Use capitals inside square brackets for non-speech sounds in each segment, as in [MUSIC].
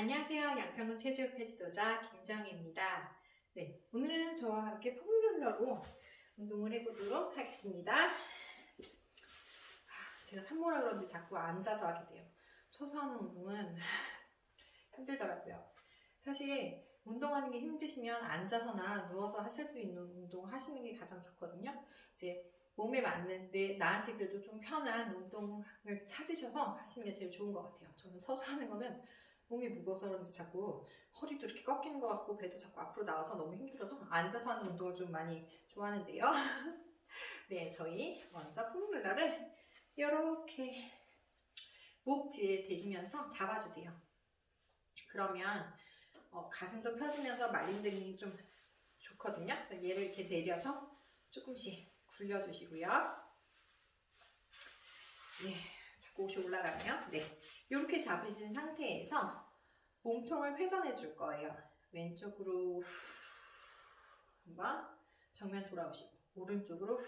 안녕하세요. 양평군 체조협회 지도자 김정희입니다. 네, 오늘은 저와 함께 폼롤러로 운동을 해보도록 하겠습니다. 아, 제가 산모라 그런데 자꾸 앉아서 하게 돼요. 서서 하는 운동은 [LAUGHS] 힘들더라고요. 사실 운동하는 게 힘드시면 앉아서나 누워서 하실 수 있는 운동 하시는 게 가장 좋거든요. 이제 몸에 맞는 데 나한테 그래도 좀 편한 운동을 찾으셔서 하시는 게 제일 좋은 것 같아요. 저는 서서 하는 거는 몸이 무거워서 그런지 자꾸 허리도 이렇게 꺾이는 것 같고 배도 자꾸 앞으로 나와서 너무 힘들어서 앉아서 하는 운동을 좀 많이 좋아하는데요. [LAUGHS] 네, 저희 먼저 폼롤러를 이렇게 목 뒤에 대시면서 잡아주세요. 그러면 어, 가슴도 펴지면서 말린 등이 좀 좋거든요. 그래서 얘를 이렇게 내려서 조금씩 굴려주시고요. 네, 옷이 올라가네요. 네, 이렇게 잡으신 상태에서 몸통을 회전해 줄 거예요. 왼쪽으로 한번 정면 돌아오시고 오른쪽으로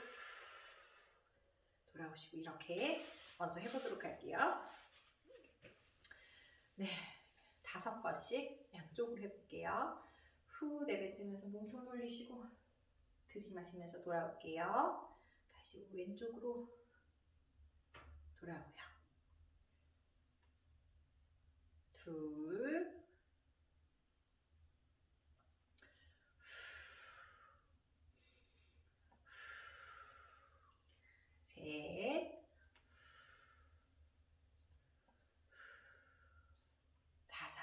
돌아오시고 이렇게 먼저 해보도록 할게요. 네, 다섯 번씩 양쪽으로 해볼게요. 후 내뱉으면서 몸통 돌리시고 들이마시면서 돌아올게요. 다시 왼쪽으로 돌아오고요. 둘, 셋, 다섯.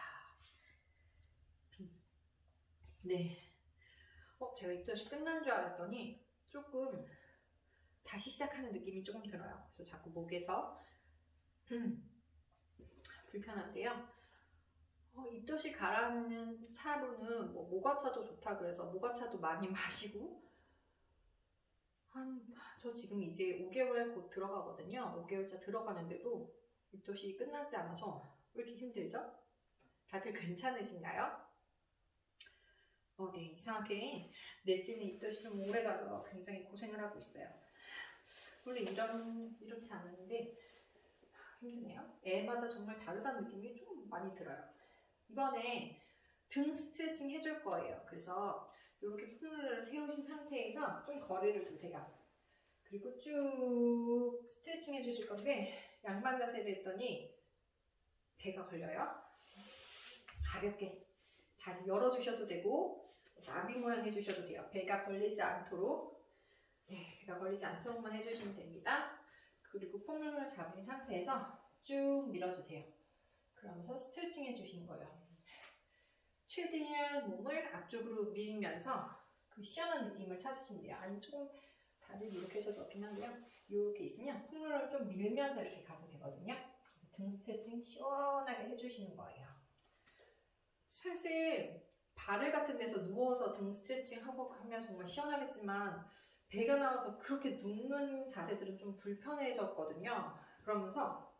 네. 어, 제가 입덧이 끝난 줄 알았더니 조금 다시 시작하는 느낌이 조금 들어요. 그래서 자꾸 목에서 음, 불편한데요. 어, 입덧이 가라앉는 차로는 뭐 모과차도 좋다 그래서 모과차도 많이 [LAUGHS] 마시고 한 저 지금 이제 5개월 곧 들어가거든요. 5개월차 들어가는데도 입덧이 끝나지 않아서 왜 이렇게 힘들죠? 다들 괜찮으신가요? 어, 네, 이상하게 내지는 입덧이 좀 오래 가서 굉장히 고생을 하고 있어요. 원래 이런, 이렇지 않았는데 힘드네요. 애마다 정말 다르다는 느낌이 좀 많이 들어요. 이번에 등 스트레칭 해줄 거예요. 그래서 이렇게 손을 세우신 상태에서 좀 거리를 두세요. 그리고 쭉 스트레칭 해주실 건데 양반 자세를 했더니 배가 걸려요. 가볍게 다리 열어주셔도 되고 나비 모양 해주셔도 돼요. 배가 걸리지 않도록 네, 배가 걸리지 않도록만 해주시면 됩니다. 그리고 폼롤을 잡은 상태에서 쭉 밀어주세요. 그러면서 스트레칭 해주시는 거예요. 최대한 몸을 앞쪽으로 밀면서 그 시원한 느낌을 찾으시면 돼요. 아니 조금 다리를 이렇게 해서 그렇긴 한데요. 이렇게 있으면 폼롤을 좀 밀면서 이렇게 가도 되거든요. 등 스트레칭 시원하게 해주시는 거예요. 사실 발을 같은 데서 누워서 등 스트레칭 하고 하면 정말 시원하겠지만 배가 나와서 그렇게 눕는 자세들은 좀 불편해졌거든요. 그러면서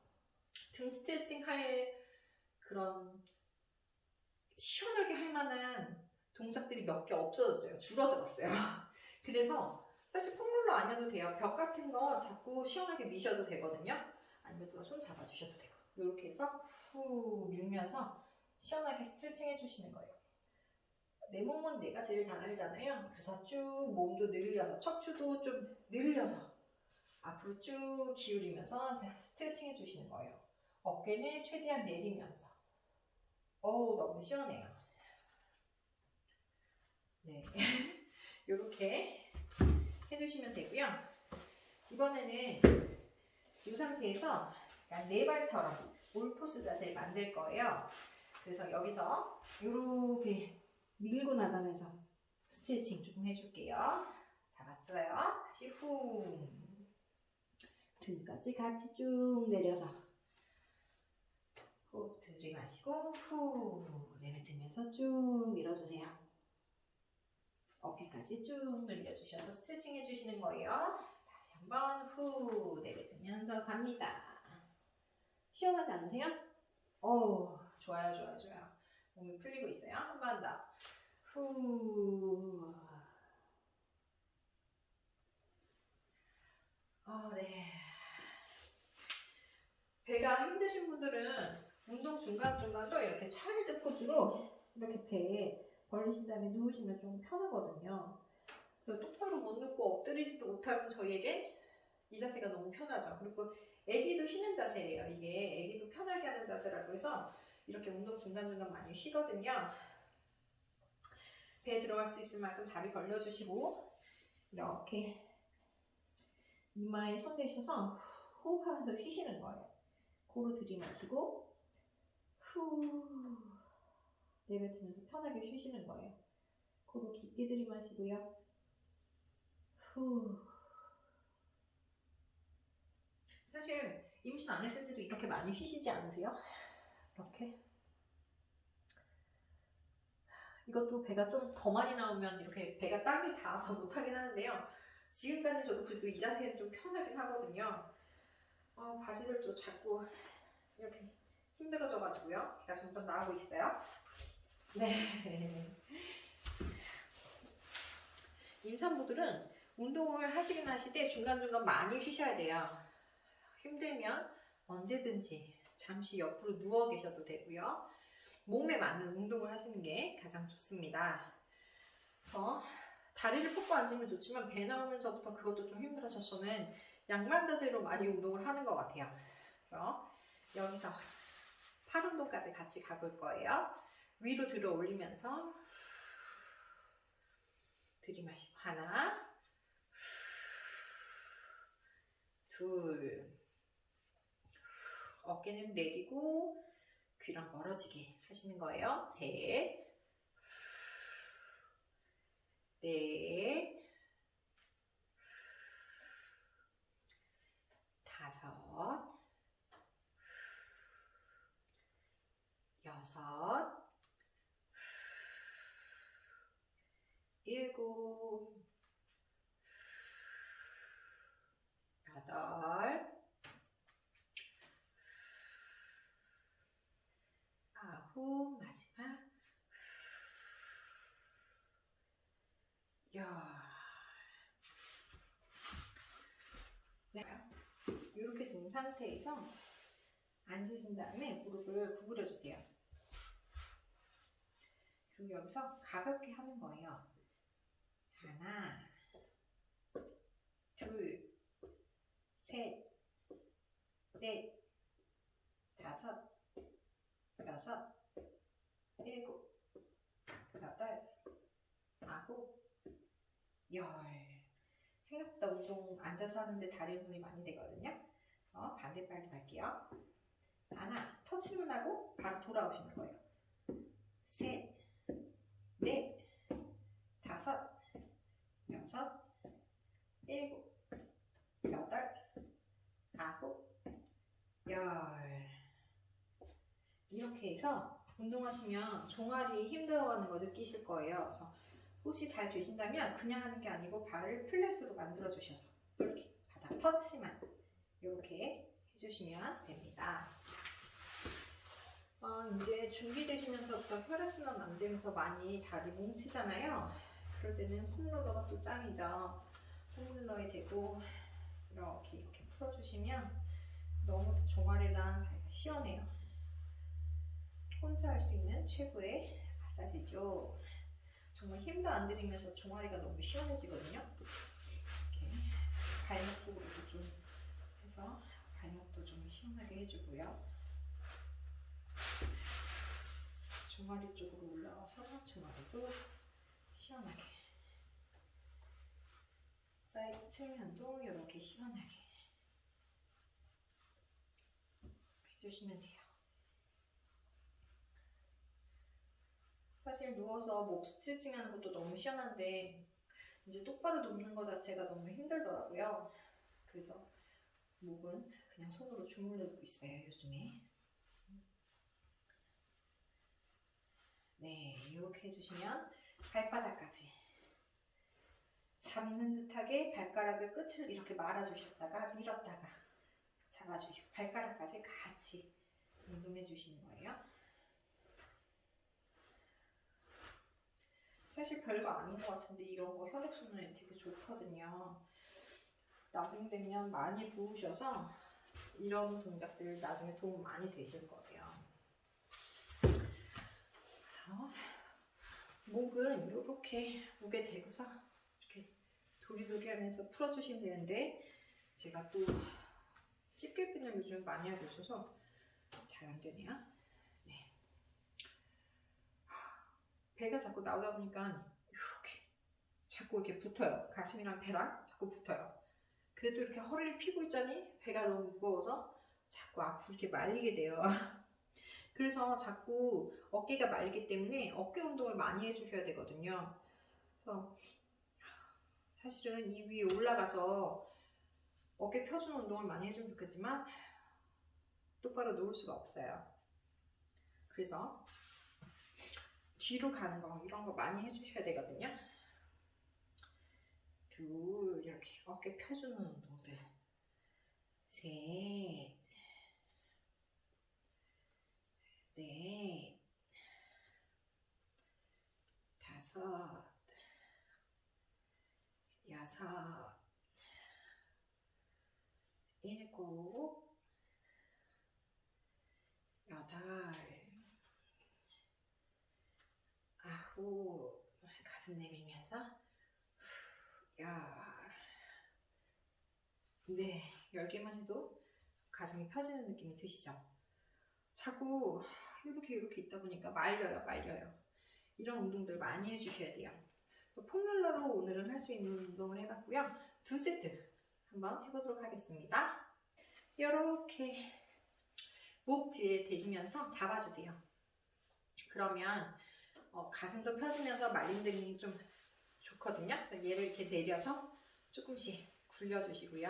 등 스트레칭 할 그런 시원하게 할 만한 동작들이 몇 개 없어졌어요. 줄어들었어요. [LAUGHS] 그래서 사실 폼롤러 아니어도 돼요. 벽 같은 거 자꾸 시원하게 미셔도 되거든요. 아니면 누가 손 잡아주셔도 되고 이렇게 해서 후 밀면서 시원하게 스트레칭 해주시는 거예요. 내 몸은 내가 제일 잘 알잖아요. 그래서 쭉 몸도 늘려서 척추도 좀 늘려서 앞으로 쭉 기울이면서 스트레칭 해주시는 거예요. 어깨는 최대한 내리면서 어우 너무 시원해요. 네, [LAUGHS] 이렇게 해주시면 되고요. 이번에는 이 상태에서 네 발처럼 올포스 자세를 만들 거예요. 그래서 여기서 이렇게 밀고 나가면서 스트레칭 조금 해줄게요. 잡았어요. 다시 후 등까지 같이 쭉 내려서 호흡 들이마시고 후 내뱉으면서 쭉 밀어주세요. 어깨까지 쭉 늘려주셔서 스트레칭 해주시는 거예요. 다시 한번 후 내뱉으면서 갑니다. 시원하지 않으세요? 오, 좋아요, 좋아요, 좋아요. 몸이 풀리고 있어요. 한 번 더. 후. 어, 네. 배가 힘드신 분들은 운동 중간중간도 이렇게 차일드 포즈로 이렇게 배에 벌리신 다음에 누우시면 좀 편하거든요. 그리고 똑바로 못 눕고 엎드리지도 못하는 저희에게 이 자세가 너무 편하죠. 그리고 애기도 쉬는 자세래요. 이게 애기도 편하게 하는 자세라고 해서 이렇게 운동 중간중간 많이 쉬거든요. 배에 들어갈 수 있을 만큼 다리 벌려주시고 이렇게 이마에 손 대셔서 호흡하면서 쉬시는 거예요. 코로 들이마시고 후 내뱉으면서 편하게 쉬시는 거예요. 코로 깊게 들이마시고요. 후 사실 임신 안 했을 때도 이렇게 많이 쉬시지 않으세요? 이렇게 이것도 배가 좀 더 많이 나오면 이렇게 배가 땀이 닿아서 못하긴 하는데요. 지금까지 저도 그래도 이 자세는 좀 편하긴 하거든요. 어, 바지들도 자꾸 이렇게 힘들어져가지고요. 배가 점점 나오고 있어요. 네. 임산부들은 운동을 하시긴 하시되 중간중간 많이 쉬셔야 돼요. 힘들면 언제든지 잠시 옆으로 누워 계셔도 되고요. 몸에 맞는 운동을 하시는 게 가장 좋습니다. 저 다리를 뻗고 앉으면 좋지만 배 나오면서부터 그것도 좀 힘들어서 저는 양만 자세로 많이 운동을 하는 것 같아요. 그래서 여기서 팔 운동까지 같이 가볼 거예요. 위로 들어 올리면서 들이마시고 하나, 둘, 어깨는 내리고 귀랑 멀어지게 하시는 거예요. 셋, 넷, 다섯, 여섯, 일곱, 여덟, 아홉, 마지막, 열. 네. 이렇게 된 상태에서 앉으신 다음에 무릎을 구부려 주세요. 그리고 여기서 가볍게 하는 거예요. 하나, 둘, 셋, 넷, 다섯, 여섯, 일곱, 여덟, 아홉, 열. 생각보다 운동 앉아서 하는데 다리 운동이 많이 되거든요. 그래서 반대발로 갈게요. 하나, 터치만 하고 바로 돌아오시는 거예요. 셋, 넷, 다섯, 여섯, 일곱, 여덟, 아홉, 열. 이렇게 해서 운동하시면 종아리 힘들어가는 거 느끼실 거예요. 그래서 혹시 잘 되신다면 그냥 하는 게 아니고 발을 플랫으로 만들어 주셔서 이렇게 바닥 터치만 이렇게 해주시면 됩니다. 어, 이제 준비되시면서부터 혈액순환 안 되면서 많이 다리 뭉치잖아요. 그럴 때는 폼롤러가 또 짱이죠. 폼롤러에 대고 이렇게 이렇게 풀어주시면 너무 종아리랑 다리가 시원해요. 혼자 할 수 있는 최고의 마사지죠. 정말 힘도 안 들이면서 종아리가 너무 시원해지거든요. 이렇게 발목 쪽으로도 좀 해서 발목도 좀 시원하게 해주고요. 종아리 쪽으로 올라와서 종아리도 시원하게 사이드 측면도 이렇게 시원하게 해주시면 돼요. 사실 누워서 목 스트레칭 하는 것도 너무 시원한데 이제 똑바로 눕는 것 자체가 너무 힘들더라고요. 그래서 목은 그냥 손으로 주물르고 있어요, 요즘에. 네, 이렇게 해주시면 발바닥까지 잡는 듯하게 발가락의 끝을 이렇게 말아주셨다가 밀었다가 잡아주시고 발가락까지 같이 운동해 주시는 거예요. 사실 별거 아닌 것 같은데 이런 거 혈액순환에 되게 좋거든요. 나중에 되면 많이 부으셔서 이런 동작들 나중에 도움 많이 되실 거예요. 목은 이렇게 목에 대고서 이렇게 도리도리 하면서 풀어주시면 되는데 제가 또 집게핀을 요즘 많이 하고 있어서 잘 안 되네요. 네. 배가 자꾸 나오다 보니까 이렇게 자꾸 이렇게 붙어요. 가슴이랑 배랑 자꾸 붙어요. 근데 또 이렇게 허리를 피고 있자니 배가 너무 무거워서 자꾸 앞으로 이렇게 말리게 돼요. [LAUGHS] 그래서 자꾸 어깨가 말리기 때문에 어깨 운동을 많이 해주셔야 되거든요. 그래서 사실은 이 위에 올라가서 어깨 펴주는 운동을 많이 해주면 좋겠지만 똑바로 누울 수가 없어요. 그래서 뒤로 가는 거 이런 거 많이 해주셔야 되거든요. 둘 이렇게 어깨 펴주는 운동들 셋 넷, 다섯, 여섯, 일곱, 여덟, 아홉, 가슴 내밀면서 후, 열, 네, 열 개만 해도 가슴이 펴지는 느낌이 드시죠? 자꾸 이렇게 이렇게 있다 보니까 말려요, 말려요. 이런 운동들 많이 해주셔야 돼요. 폼롤러로 오늘은 할 수 있는 운동을 해봤고요. 두 세트 한번 해보도록 하겠습니다. 이렇게 목 뒤에 대시면서 잡아주세요. 그러면 어, 가슴도 펴지면서 말린 등이 좀 좋거든요. 그래서 얘를 이렇게 내려서 조금씩 굴려주시고요.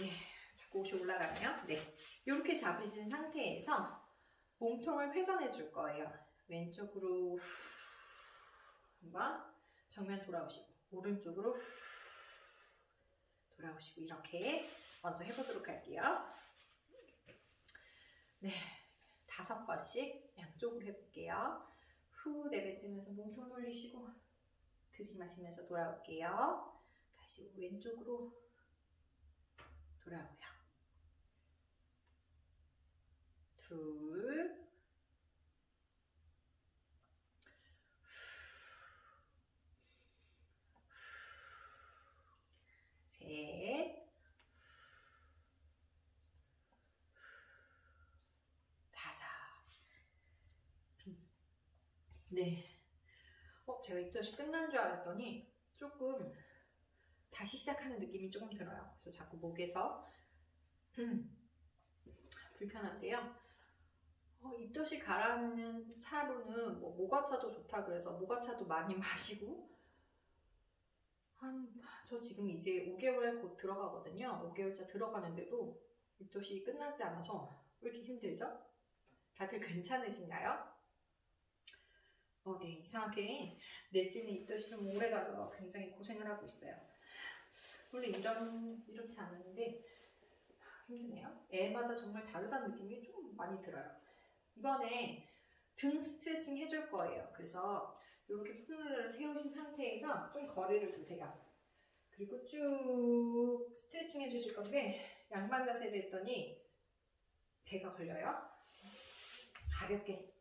네, 자꾸 옷이 올라가네요. 네, 이렇게 잡으신 상태에서 몸통을 회전해 줄 거예요. 왼쪽으로 한번 정면 돌아오시고 오른쪽으로 돌아오시고 이렇게 먼저 해보도록 할게요. 네, 다섯 번씩 양쪽으로 해볼게요. 후 내뱉으면서 몸통 돌리시고 들이마시면서 돌아올게요. 다시 왼쪽으로 돌아오고요. 둘, 셋, 다섯. 네. 어, 제가 입덧이 끝난 줄 알았더니 조금 다시 시작하는 느낌이 조금 들어요. 그래서 자꾸 목에서 음, 불편한데요. 어, 입덧이 가라앉는 차로는 뭐 모과차도 좋다 그래서 모과차도 많이 [LAUGHS] 마시고 한 저 지금 이제 5개월 곧 들어가거든요. 5개월차 들어가는데도 입덧이 끝나지 않아서 왜 이렇게 힘들죠? 다들 괜찮으신가요? 어, 네 이상하게 넷째는 입덧이 좀 오래 가서 굉장히 고생을 하고 있어요. 원래 이런 이렇지 않았는데 힘드네요. 애마다 정말 다르다는 느낌이 좀 많이 들어요. 이번에 등 스트레칭 해줄 거예요. 그래서 이렇게 손을 세우신 상태에서 좀 거리를 두세요. 그리고 쭉 스트레칭 해주실 건데 양반 자세를 했더니 배가 걸려요. 가볍게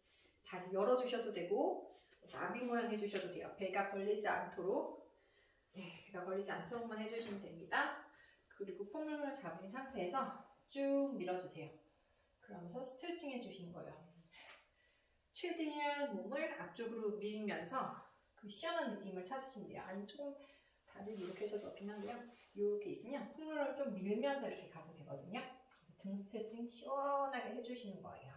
다리 열어주셔도 되고 나비 모양 해주셔도 돼요. 배가 걸리지 않도록 네, 배가 걸리지 않도록만 해주시면 됩니다. 그리고 폼롤을 잡은 상태에서 쭉 밀어주세요. 그러면서 스트레칭 해주시는 거예요. 최대한 몸을 앞쪽으로 밀면서 그 시원한 느낌을 찾으시면 돼요. 아니 조금 다리를 이렇게 해서 넣긴 한데요. 이렇게 있으면 폼롤을 좀 밀면서 이렇게 가도 되거든요. 등 스트레칭 시원하게 해주시는 거예요.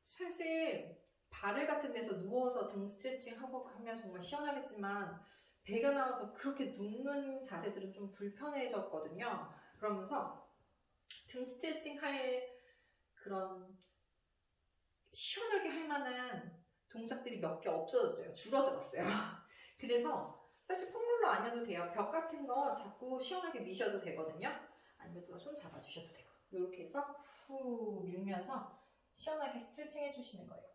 사실 발을 같은 데서 누워서 등 스트레칭 하고 하면 정말 시원하겠지만 배가 나와서 그렇게 눕는 자세들은 좀 불편해졌거든요. 그러면서 등 스트레칭 할 그런 시원하게 할 만한 동작들이 몇 개 없어졌어요. 줄어들었어요. [LAUGHS] 그래서 사실 폼롤러 안 해도 돼요. 벽 같은 거 자꾸 시원하게 미셔도 되거든요. 아니면 누가 손 잡아주셔도 되고. 이렇게 해서 후 밀면서 시원하게 스트레칭 해주시는 거예요.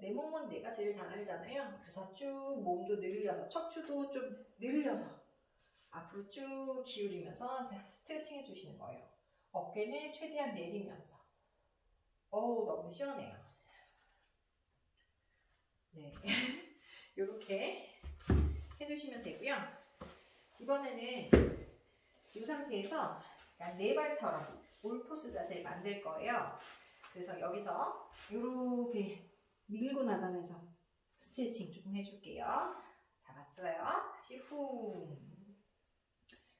내 몸은 내가 제일 잘 알잖아요. 그래서 쭉 몸도 늘려서 척추도 좀 늘려서 앞으로 쭉 기울이면서 스트레칭 해주시는 거예요. 어깨는 최대한 내리면서. 어우 너무 시원해요. 네. [LAUGHS] 이렇게 해주시면 되고요. 이번에는 이 상태에서 약간 네 발처럼 올포스 자세를 만들 거예요. 그래서 여기서 이렇게 밀고 나가면서 스트레칭 조금 해줄게요. 잡았어요. 다시 후.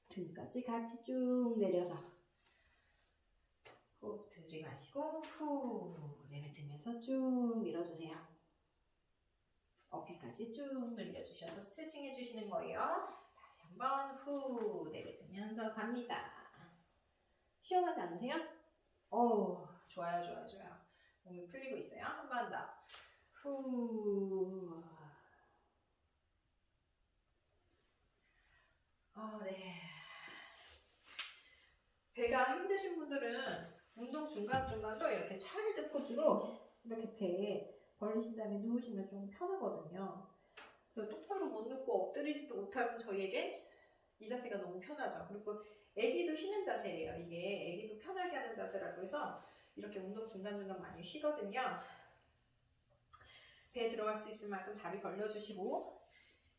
등까지 같이 쭉 내려서 들이마시고 후 내뱉으면서 쭉 밀어주세요. 어깨까지 쭉 늘려주셔서 스트레칭 해주시는 거예요. 다시 한번 후 내뱉으면서 갑니다. 시원하지 않으세요? 오 좋아요 좋아요 좋아요. 몸이 풀리고 있어요. 한 번 더. 후. 아, 네. 배가 힘드신 분들은 운동 중간중간도 이렇게 차일드 포즈로 이렇게 배에 벌리신 다음에 누우시면 좀 편하거든요. 똑바로 못 눕고 엎드리지도 못하는 저희에게 이 자세가 너무 편하죠. 그리고 애기도 쉬는 자세래요. 이게 애기도 편하게 하는 자세라고 해서 이렇게 운동 중간중간 많이 쉬거든요. 배에 들어갈 수 있을 만큼 다리 벌려주시고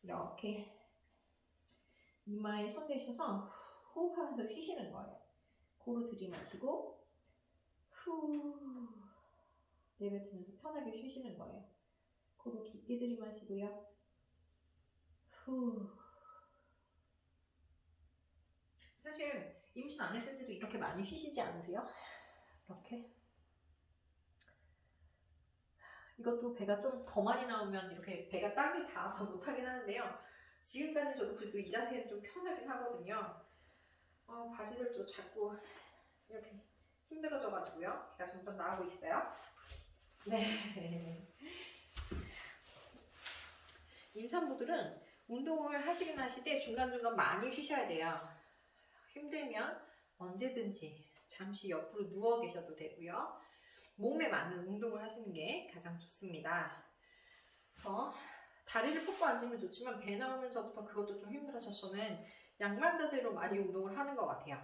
이렇게 이마에 손 대셔서 호흡하면서 쉬시는 거예요. 코로 들이마시고 후 내뱉으면서 편하게 쉬시는 거예요. 코로 깊게 들이마시고요. 후 사실 임신 안 했을 때도 이렇게 많이 쉬시지 않으세요? 이렇게 이것도 배가 좀 더 많이 나오면 이렇게 배가 땀이 닿아서 못하긴 하는데요. 지금까지 저도 그래도 이 자세는 좀 편하긴 하거든요. 어, 바지들도 자꾸 이렇게 힘들어져가지고요. 배가 점점 나오고 있어요. 네. 임산부들은 운동을 하시긴 하시되 중간중간 많이 쉬셔야 돼요. 힘들면 언제든지 잠시 옆으로 누워 계셔도 되고요. 몸에 맞는 운동을 하시는 게 가장 좋습니다. 저 다리를 뻗고 앉으면 좋지만 배 나오면서부터 그것도 좀 힘들어서 저는 양만 자세로 많이 운동을 하는 것 같아요.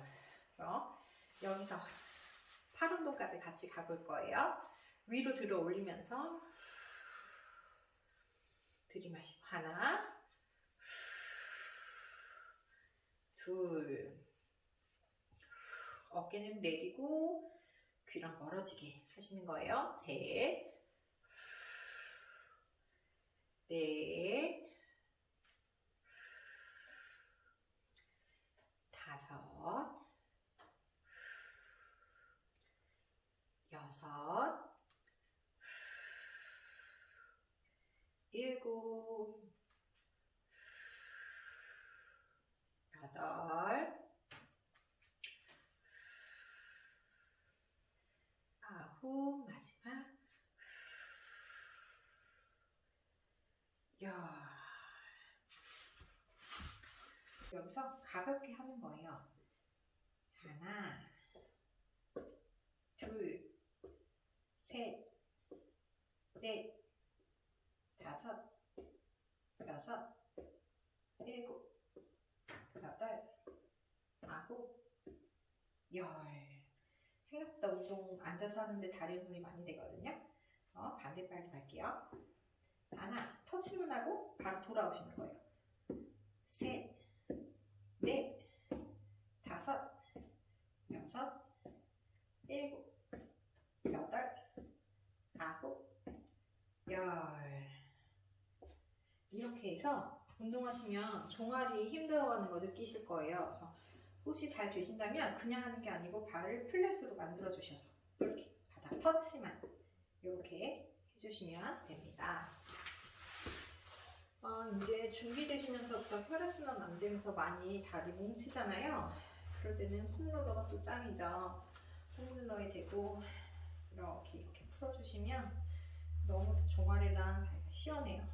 그래서 여기서 팔 운동까지 같이 가볼 거예요. 위로 들어 올리면서 들이마시고 하나 둘 어깨는 내리고 귀랑 멀어지게 하시는 거예요. 셋, 넷, 다섯, 여섯, 일곱, 여덟, 아홉, 마지막, 열. 여기서 가볍게 하는 거예요. 하나, 둘, 셋, 넷, 다섯, 여섯, 일곱, 여덟, 아홉, 열. 생각보다 운동 앉아서 하는데 다리 운동이 많이 되거든요. 그래서 반대발로 갈게요. 하나, 터치만 하고 바로 돌아오시는 거예요. 셋, 넷, 다섯, 여섯, 일곱, 여덟, 아홉, 열. 이렇게 해서 운동하시면 종아리 힘 들어가는 거 느끼실 거예요. 그래서 혹시 잘 되신다면 그냥 하는 게 아니고 발을 플랫으로 만들어 주셔서 이렇게 바닥 터치만 이렇게 해주시면 됩니다. 아, 이제 준비되시면서부터 혈액순환 안 되면서 많이 다리 뭉치잖아요. 그럴 때는 홈롤러가 또 짱이죠. 홈롤러에 대고 이렇게 풀어주시면 너무 종아리랑 다리가 시원해요.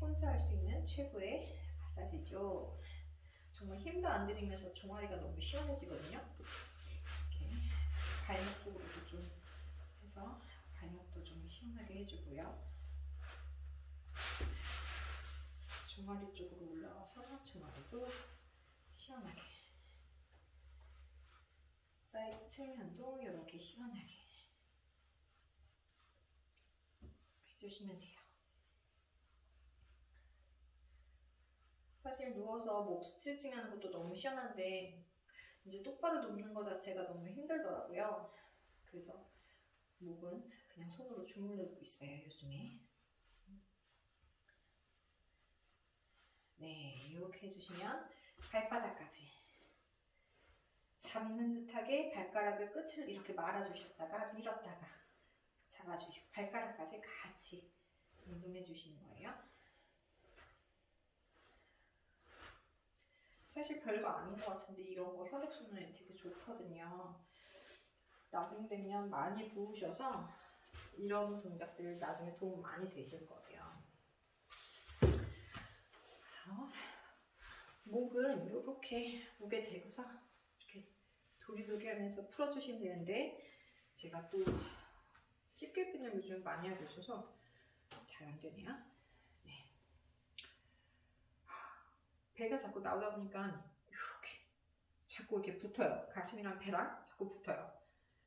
혼자 할 수 있는 최고의 마사지죠. 정말 힘도 안 들이면서 종아리가 너무 시원해지거든요. 이렇게 발목 쪽으로도 좀 해서 발목도 좀 시원하게 해주고요. 종아리 쪽으로 올라와서 종아리도 시원하게 사이드 측면도 이렇게 시원하게 해 주시면 돼요. 사실 누워서 목 스트레칭 하는 것도 너무 시원한데 이제 똑바로 눕는 것 자체가 너무 힘들더라고요. 그래서 목은 그냥 손으로 주물러 두고 있어요, 요즘에. 네, 이렇게 해주시면 발바닥까지 잡는 듯하게 발가락을 끝을 이렇게 말아주셨다가 밀었다가 잡아주시고 발가락까지 같이 운동해 주시는 거예요. 사실 별거 아닌 것 같은데 이런 거 혈액순환에 되게 좋거든요. 나중 되면 많이 부으셔서 이런 동작들 나중에 도움 많이 되실 거예요. 그래서 목은 이렇게 목에 대고서 이렇게 도리도리 하면서 풀어주시면 되는데 제가 또 집게 핀을 요즘 많이 하고 있어서 잘 안 되네요. 네. 배가 자꾸 나오다 보니까 이렇게 자꾸 이렇게 붙어요. 가슴이랑 배랑 자꾸 붙어요.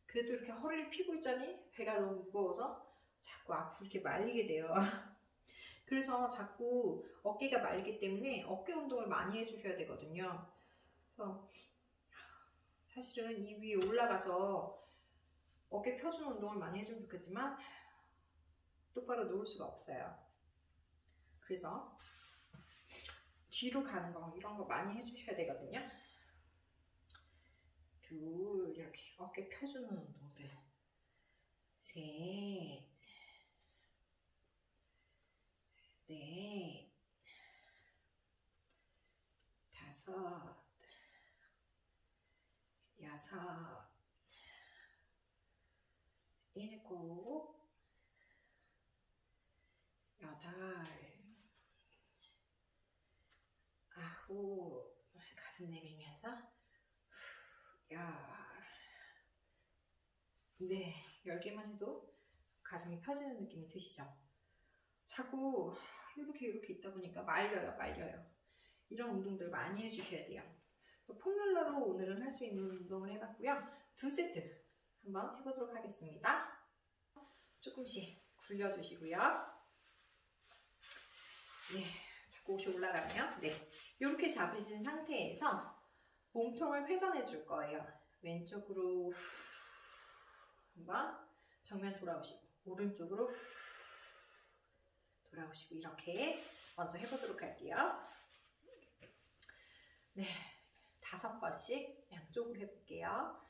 근데 또 이렇게 허리를 펴고 있자니 배가 너무 무거워서 자꾸 앞으로 이렇게 말리게 돼요. [LAUGHS] 그래서 자꾸 어깨가 말기 때문에 어깨 운동을 많이 해주셔야 되거든요. 그래서 사실은 이 위에 올라가서 어깨 펴주는 운동을 많이 해주면 좋겠지만 똑바로 누울 수가 없어요. 그래서 뒤로 가는 거 이런 거 많이 해주셔야 되거든요. 둘 이렇게 어깨 펴주는 운동들. 셋. 넷, 다섯, 여섯, 일곱, 여덟, 아홉, 가슴 내밀면서 열, 네, 열 개만 해도 가슴이 펴지는 느낌이 드시죠? 자꾸 이렇게 이렇게 있다 보니까 말려요, 말려요. 이런 운동들 많이 해주셔야 돼요. 폼롤러로 오늘은 할 수 있는 운동을 해봤고요. 두 세트 한번 해보도록 하겠습니다. 조금씩 굴려주시고요. 네, 자꾸 옷이 올라가네요. 네, 이렇게 잡으신 상태에서 몸통을 회전해 줄 거예요. 왼쪽으로 한번 정면 돌아오시고 오른쪽으로 돌아오시고 이렇게 먼저 해보도록 할게요. 네, 다섯 번씩 양쪽으로 해볼게요.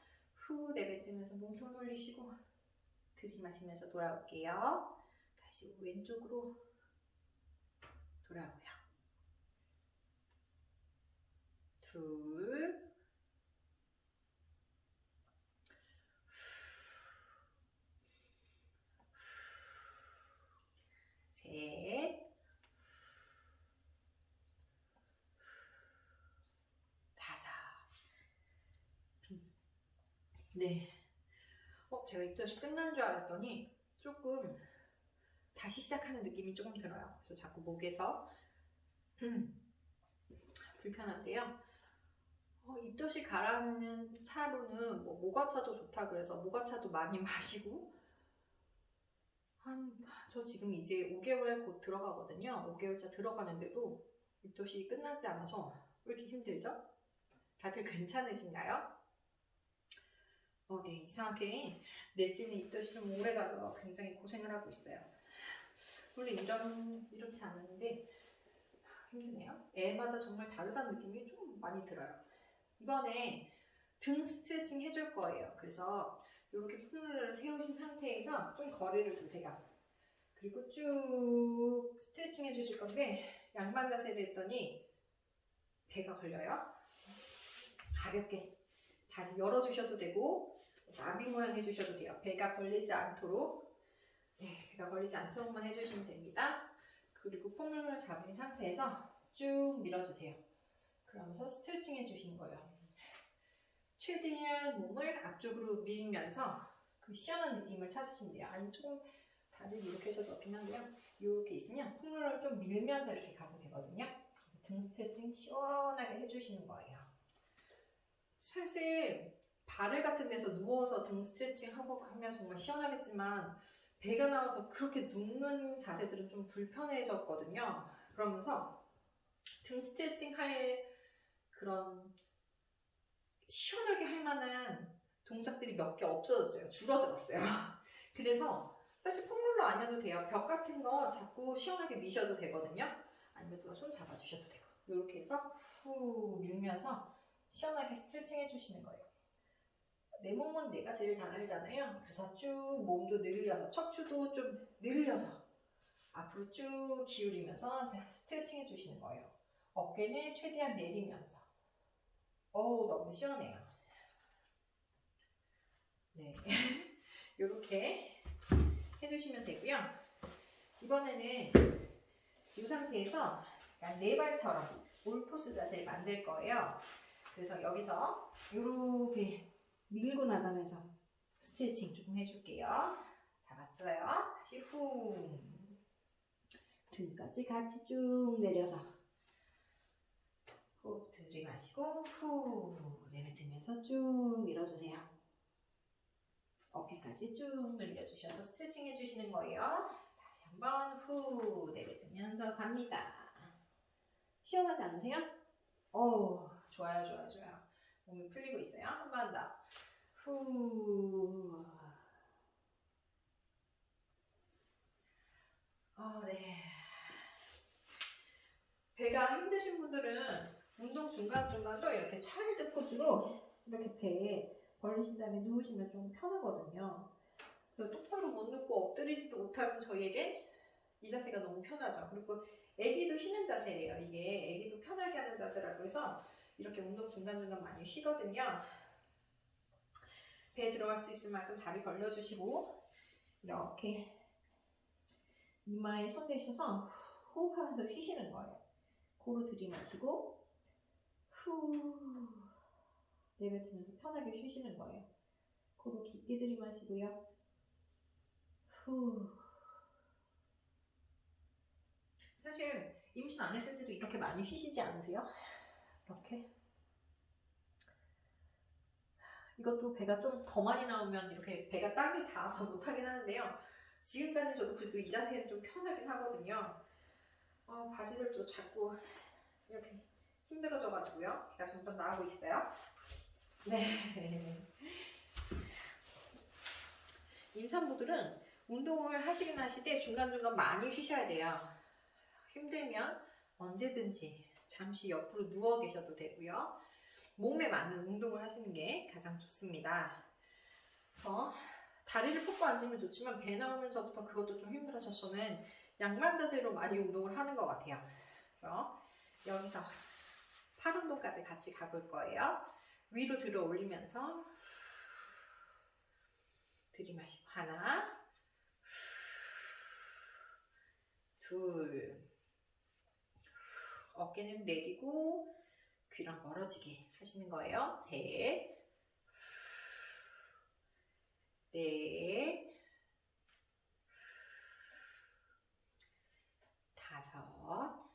후 내뱉으면서 몸통 돌리시고 들이마시면서 돌아올게요. 다시 왼쪽으로 돌아오고요. 둘, 셋, 다섯. 네. 어, 제가 입덧이 끝난 줄 알았더니 조금 다시 시작하는 느낌이 조금 들어요. 그래서 자꾸 목에서 음, 불편한데요. 어, 입덧이 가라앉는 차로는 뭐 모과차도 좋다 그래서 모과차도 많이 [LAUGHS] 마시고 한 저 지금 이제 5개월 곧 들어가거든요. 5개월차 들어가는데도 입덧이 끝나지 않아서 왜 이렇게 힘들죠? 다들 [LAUGHS] 괜찮으신가요? 어, 네, 이상하게 넷째는 입덧이 좀 오래 가서 굉장히 고생을 하고 있어요. 원래 이런, 이렇지 않은데 힘드네요. 애마다 정말 다르다는 느낌이 좀 많이 들어요. 이번에 등 스트레칭 해줄 거예요. 그래서 이렇게 품을 세우신 상태에서 좀 거리를 두세요. 그리고 쭉 스트레칭 해주실 건데 양반 자세를 했더니 배가 걸려요. 가볍게 다리 열어주셔도 되고 나비 모양 해주셔도 돼요. 배가 걸리지 않도록 네, 배가 걸리지 않도록만 해주시면 됩니다. 그리고 폼을 잡은 상태에서 쭉 밀어주세요. 그러면서 스트레칭 해주시는 거예요. 최대한 몸을 앞쪽으로 밀면서 그 시원한 느낌을 찾으시면 돼요. 조금 다리를 이렇게 해서 넣긴 한데요. 이렇게 있으면 폼롤러를 좀 밀면서 이렇게 가도 되거든요. 등 스트레칭 시원하게 해주시는 거예요. 사실 발을 같은 데서 누워서 등 스트레칭 하고 하면 정말 시원하겠지만 배가 나와서 그렇게 눕는 자세들은 좀 불편해졌거든요. 그러면서 등 스트레칭 할 그런 시원하게 할 만한 동작들이 몇 개 없어졌어요. 줄어들었어요. [LAUGHS] 그래서 사실 폼롤러 아니어도 돼요. 벽 같은 거 자꾸 시원하게 미셔도 되거든요. 아니면 누가 손 잡아주셔도 되고. 이렇게 해서 후 밀면서 시원하게 스트레칭 해주시는 거예요. 내 몸은 내가 제일 잘 알잖아요. 그래서 쭉 몸도 늘려서 척추도 좀 늘려서 앞으로 쭉 기울이면서 스트레칭 해주시는 거예요. 어깨는 최대한 내리면서. 어우 너무 시원해요. 네, [LAUGHS] 이렇게 해주시면 되고요. 이번에는 이 상태에서 네 발처럼 올포스 자세를 만들 거예요. 그래서 여기서 이렇게 밀고 나가면서 스트레칭 조금 해줄게요. 잡았어요. 다시 후 등까지 같이 쭉 내려서 호흡 들이마시고 후 내뱉으면서 쭉 밀어주세요. 어깨까지 쭉 늘려주셔서 스트레칭 해주시는 거예요. 다시 한번 후 내뱉으면서 갑니다. 시원하지 않으세요? 오 좋아요 좋아요 좋아요. 몸이 풀리고 있어요. 한 번 더. 후. 아, 네. 배가 힘드신 분들은 운동 중간중간도 이렇게 차일드 포즈로 이렇게 배에 벌리신 다음에 누우시면 좀 편하거든요. 그리고 똑바로 못 눕고 엎드리지도 못하는 저희에게 이 자세가 너무 편하죠. 그리고 애기도 쉬는 자세예요. 이게 애기도 편하게 하는 자세라고 해서 이렇게 운동 중간중간 많이 쉬거든요. 배에 들어갈 수 있을 만큼 다리 벌려주시고 이렇게 이마에 손 대셔서 호흡하면서 쉬시는 거예요. 코로 들이마시고 후 내뱉으면서 편하게 쉬시는 거예요. 코로 깊게 들이마시고요. 후 사실 임신 안 했을 때도 이렇게 많이 쉬시지 않으세요? 이렇게 이것도 배가 좀 더 많이 나오면 이렇게 배가 땀이 닿아서 못하긴 하는데요. 지금까지는 저도 그래도 이 자세는 좀 편하긴 하거든요. 어, 바지들도 자꾸 이렇게 힘들어져 가지고요. 배가 점점 나오고 있어요. 네. [LAUGHS] 임산부들은 운동을 하시긴 하시되 중간중간 많이 쉬셔야 돼요. 힘들면 언제든지 잠시 옆으로 누워 계셔도 되고요. 몸에 맞는 운동을 하시는 게 가장 좋습니다. 저 다리를 뻗고 앉으면 좋지만 배 나오면서부터 그것도 좀 힘들어서 저는 양만 자세로 많이 운동을 하는 것 같아요. 그래서 여기서 팔 운동까지 같이 가볼 거예요. 위로 들어 올리면서 들이마시고 하나, 둘, 어깨는 내리고 귀랑 멀어지게 하시는 거예요. 셋, 넷, 다섯,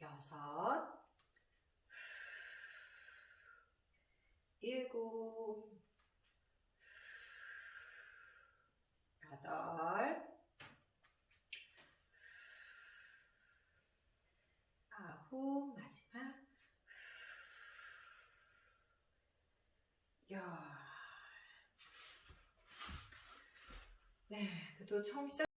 여섯, 일곱, 여덟, 아홉, 마지막, 열. 네, 그래도 처음 시작